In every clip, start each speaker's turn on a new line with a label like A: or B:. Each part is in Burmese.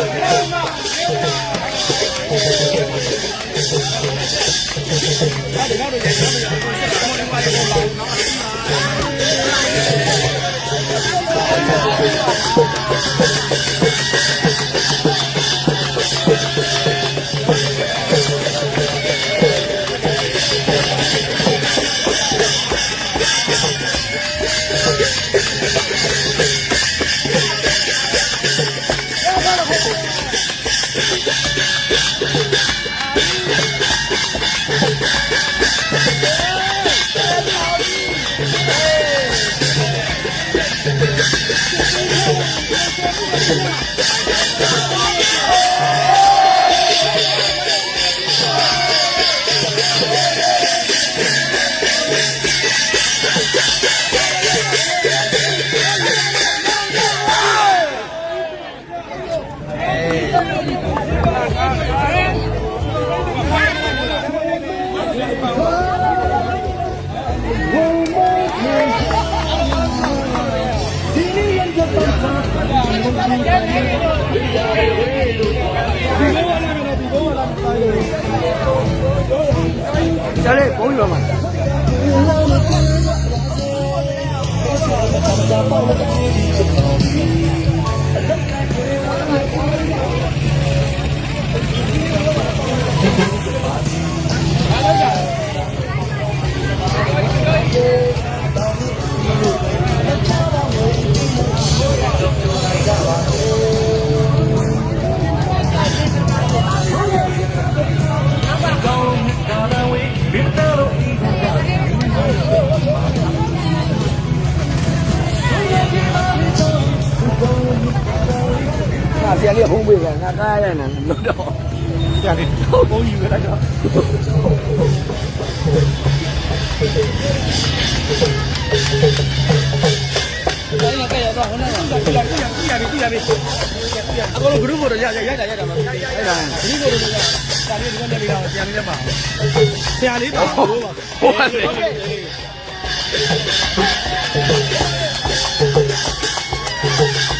A: Obrigado. ကျလေးဘုံရွာမှာငါ ကားရနေလို့တော့ပြန်လေးဖုံးယူလိုက်တော့အကော group ပေါ်တော့ရရရရရတာမှာအဲ့ဒါ
B: ဒီကိုလည်းဒါလေးဒီကနေပြီးတော့ပြန်လေးပါဆရာလေးပါဘိုးပါ
A: ဟုတ်တယ်
B: ဒါကောင်းလေးလည်းပြီးပို့ပေးရအောင်
A: ကဲဝင်ရဝင်ရဝင်ရ
B: တော့ဝင်းဝင်းအင်းတဲ့ကိုတော့လေးမှာသွားရအောင်
A: တော့တော့ဝင်ရနောက်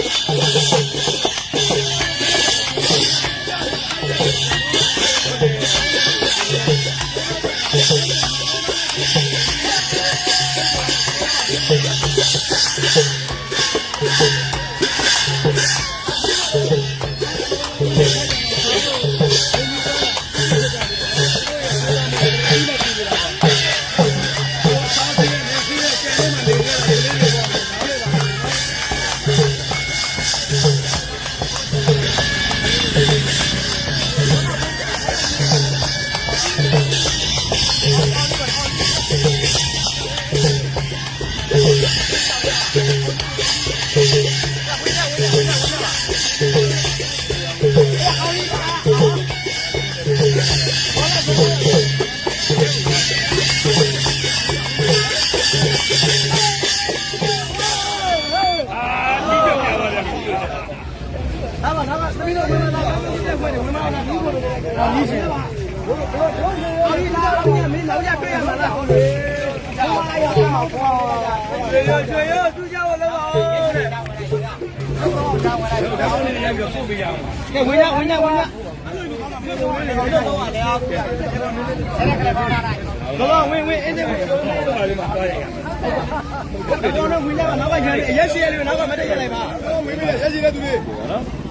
A: ရက်ရှိရလေးနောက်ကမတက်ရလိုက်ပါ
B: မင်းမင်းရက်ရှိတဲ့သူတွေ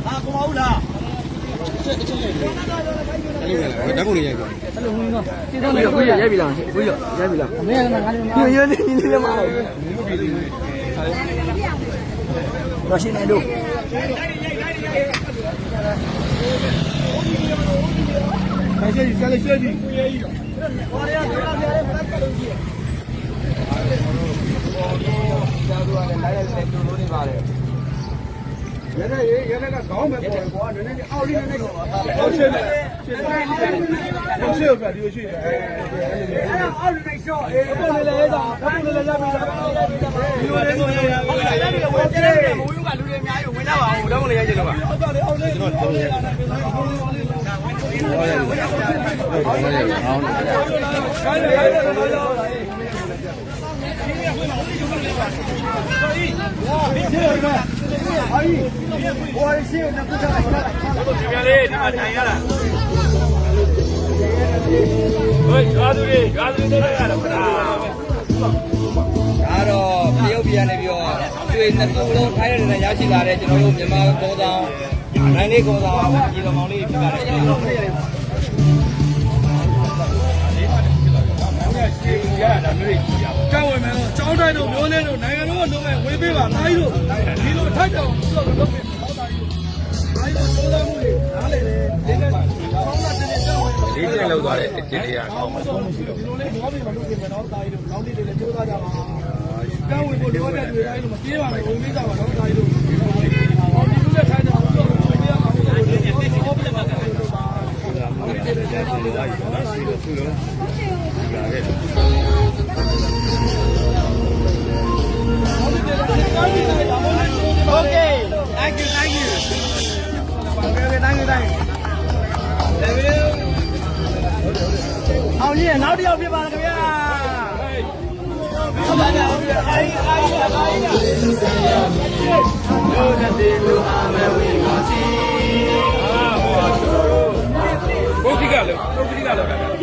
A: ဟာကိုမဟုတ်လား
B: ဓာတ်ပုံလေးရိုက်ပါ
A: ကိုရရိုက်ပြီလားကိုရရိုက်ပြီလားမင်းကငါလေးရရနေနေနေမှာရရှိနေလို့
B: ဆက်ရှိဆက်ရှိရှိရဲရဲရဲရဲကကောင်းမယ် ပေါ့ကွာနည်းနည်းအောက်လေးနည်းနည်းအောက်ရှင်းတယ်ရှင်းတယ်ရှင်းတယ်ပြဒီရှိတယ်အဲ
A: အောက်နေရှော့အေးပုံနေလေသာပုံနေလေရပြီလားဒီလိုလေဆိုရရဟုတ်လားရတယ်ဝင်ကြတယ်မဝင်ကလူတွေအများကြီးဝင်တော့ပါဦးတော့မလေးရချင်တော့ပါ
B: အောက်ကလေအောက်လေးကျွန်တော်တို့ခိုင်းတယ်ခိုင်းတယ် တော့တော့အာကြီးဘွားရှိနေကူထားလိုက်
A: ဒီပြန်လေးဒီမှာထိုင်ရတာဟိုရွာသူတွေရွာသူတွေတော့ရတော့ခဏ
C: ဒါတော့တရုတ်ပြည်ကနေပြီးတော့ကျွေးနှစ်သုံးလုံးခိုင်းရတဲ့ရရှိလာတဲ့ကျွန်တော်တို့မြန်မာကောဆောင်နိုင်လေးကောဆောင်ပြည်တော်မောင်လေးပြပါတယ်ကျွန်တော်
B: ကြောက်ဝင်မယ်တော့ကျောင်းတိုင်းတို့မျိုးလေးတို့နိုင်ငံတော်ကလုံးမဲ့ဝေးပေးပါတိုင်းတို့ဒီလိုထိုက်တောင်ဆိုတော့လုံးမဲ့ဟောတိုင်းတို့တိုင်းတို့စိုးသားမှုတွေနားလေတယ်ဒီနေ့ကောင်းတာတင်းတင်းကြောက်ဝင်
A: လေးချက်လောက်သွားတဲ့တစ်ချက်လေးကကောင်းပါ
B: တော့မရှိဘူးဒီလိုလေးဘောပြီးမလုပ်ပြင်မယ်နော်တိုင်းတို့ကောင်းတိတွေလည်းကြိုးစားကြပါကြောက်ဝင်ဖို့လိုအပ်တဲ့တွေတိုင်းတို့မပြေးပါနဲ့ဝင်ပေးကြပါတော့တိုင်းတို့ဟော Thank you, thank you. Okay, okay, thank you, thank you. အောင်ကြီးနောက်တစ်ယောက်ဖြစ်ပါလားခ
C: င်ဗျာဟုတ်ပါ
B: လားဟုတ်ပါလား
C: အားကြီးအားကြီးအားကြီးလို့တဲ့ဒီလူအမဝေပါစီအာဟော
A: ဘုတ်တိကလည်းဘုတ်တိကလည်း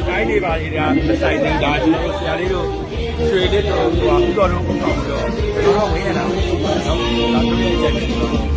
A: ဒိုင်းနေပါလေဒါဆိုင်နေတာကျွန်တော်ဆရာလေးတို့ရွှေလေးတို့ဟိုဥတော်တို့ပုံဆောင်ပြီးတော့ကျွန်တော်ဝေးနေတာဟုတ်လားဒါတို့
C: ရဲ့
A: အချက်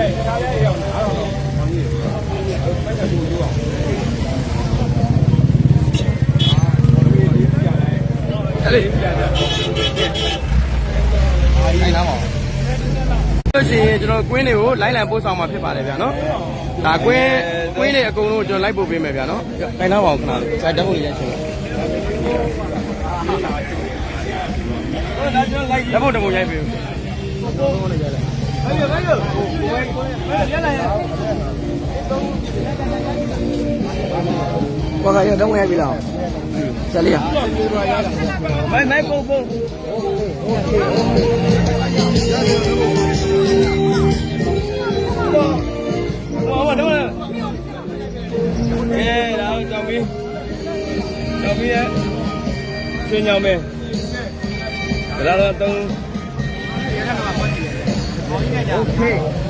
A: အဲ့အဲ့နားမ
C: အောင်
A: လို့ရှိရင်ကျွန်တော်ကွင်းတွေကိုလိုက်လံပို့ဆောင်มาဖြစ်ပါတယ်ဗျာနော်ဒါကွင်းကွင်းတွေအကုန်လုံးကျွန်တော်လိုက်ပို့ပေးမယ်ဗျာနော်ခိုင်နားမအောင်ခဏလေး
C: ဒါတက်ဖို့လေးရ
A: ရှိတယ်ဟုတ်လားကျွ
C: န်တော်လိုက်လ
A: က်ဖို့တကုန်ရိုက်ပေးဦးဟုတ်ကဲ့ရိုက်
D: ရိုက်
A: qua cái đông nghe
D: bị nào? Sẽ liền à? mấy mấy, cô cô.
A: Hãy subscribe cho
D: kênh Ghiền Mì
A: Gõ Để không bỏ lỡ những video hấp dẫn ra lên từng ok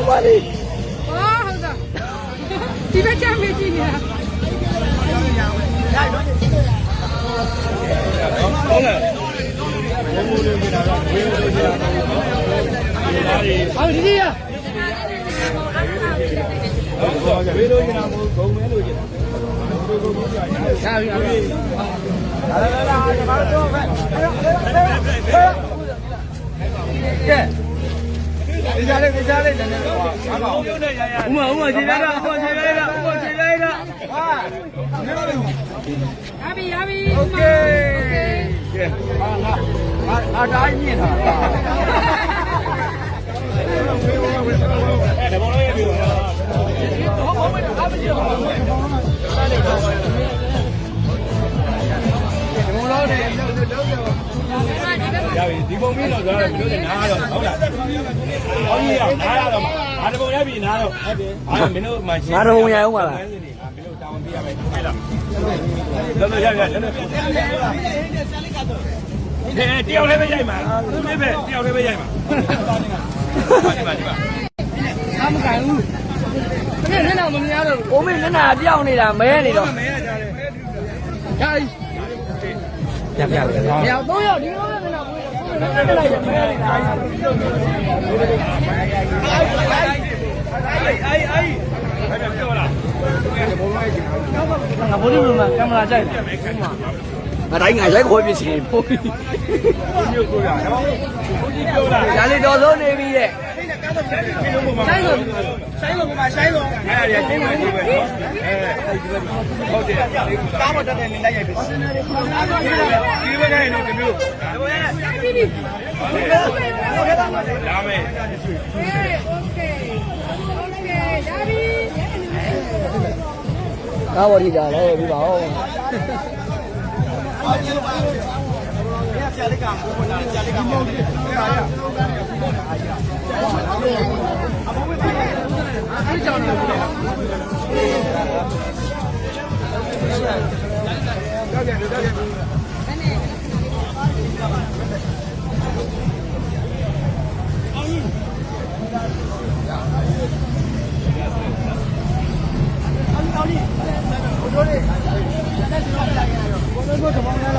A: বাঙালি ঠিক আছে আমি
C: দিদি বেরোয় না বউ
A: মেলোয় না Yeah. ဒီကြားလေးဒီကြားလေးနည်းနည်းဟောဘာမှအောင်ဥမာဥမာခြေလိုက်တာဥမာခြေလိုက်တာဥမာခြေလိုက်တာဟာ
D: နည်းနည်းရပြီရပြီ
A: โอเคโอเคကဲဟာငါငါငါတိုင်းမြင်တာဒါဘောလုံးရပြီဟောဟောမင်းအားမကြီးဟောဒါလည်းဟောဒါလည်းဟော ရပြီဒီပုံပြီးတော့ဆိုတော့ပြောတယ်နားတော့ဟုတ်လားဟောကြီးရနားရတော့ငါတပုံရပြီနားတော့ဟုတ်တယ်ဟာမင်းတို့မှရှင်းမင်းတို့တောင်းဝန်ပေးရမယ်ဟုတ်လားတော်တော်ရရတယ်တယ်တယောက်လည်းပဲရိုက်မှာသူပဲတယောက်လည်းပဲရိုက်မှာဒီပါဒီပါ
B: အားမကန်ဘူးတကယ်နဲ့တော့မမြင်ရတော့ဘူး
C: ကိုမင်းမျက်နှာပြောင်းနေတာမဲနေတော့
A: မဲရကြတယ်
B: ဟာ
C: ပြပြပဲနော်။
B: ညောင်၃ယောက်ဒီလိုပဲကတော့ဘယ်လိုလဲလိုက်ရ ငါဘိုးဒီလိုမှကင်မရာကြိုက်တယ်
C: ငါတိုင်းငါရိုက်ခေါ်ပြချင်ပို့
A: မြို့ကိုရတော့ဘုကြီးပြောလား
C: ဒါလေးတော်ဆုံးနေပြီတဲ့
A: ဟုတ်တယ်ကားမတက်တယ်လင်းလိုက်ရိုက်ပြီဒီဘက်ကနေတော့ဒီမျိုးဒါမယ်
C: ကားပေါ်ကြီးကြလဲပြီးပါဦး
A: ဆရာ
C: လေးကဘုရားဆရာလေးက
A: မောင်းတယ် 我这不怎么来了，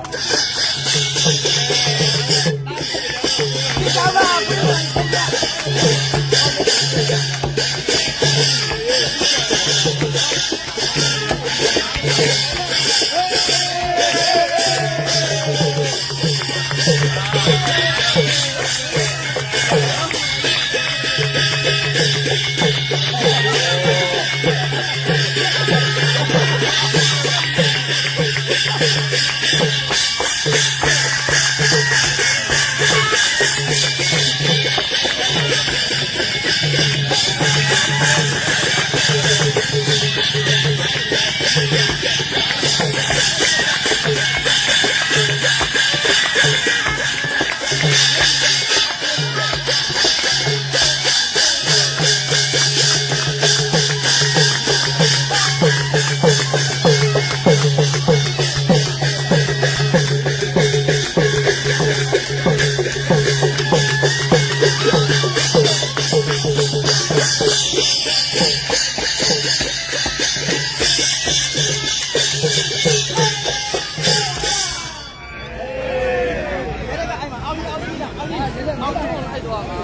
A: နောက်ဆုံးလိုက်သွားတာ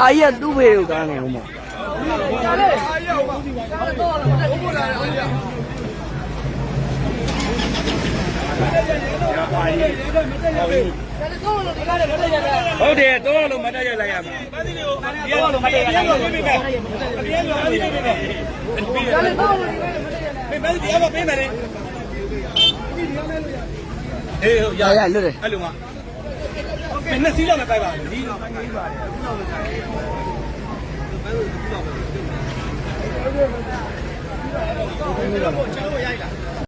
A: အာရသူ့ဖေကိုကားနေအောင်မဟုတ်လေအာရဟုတ်ပါတော့လားဘုရားအာရ
C: အာရရေတော့မတက်ရဘူး
A: ဟုတ်တယ်တော့လို့မတက်ရလိုက်ရမှာတော့လို့မတက်ရလိုက်ရမှာပြန်လို့ပြန်လို့ပြန်လို့ပြန်လို့ပြန်မယ်ဟေးဟုတ်ရ
C: ရလွတ်တယ်
A: အဲ့လိုမှမင်းနဲ့စီးရမယ်ပိုက်ပါဒီတော့ပိုက်ပါတယ်ဒီတော့ပိုက်ပါတယ်ဘယ်လိုဒီတော့ပိုက်ပါလဲ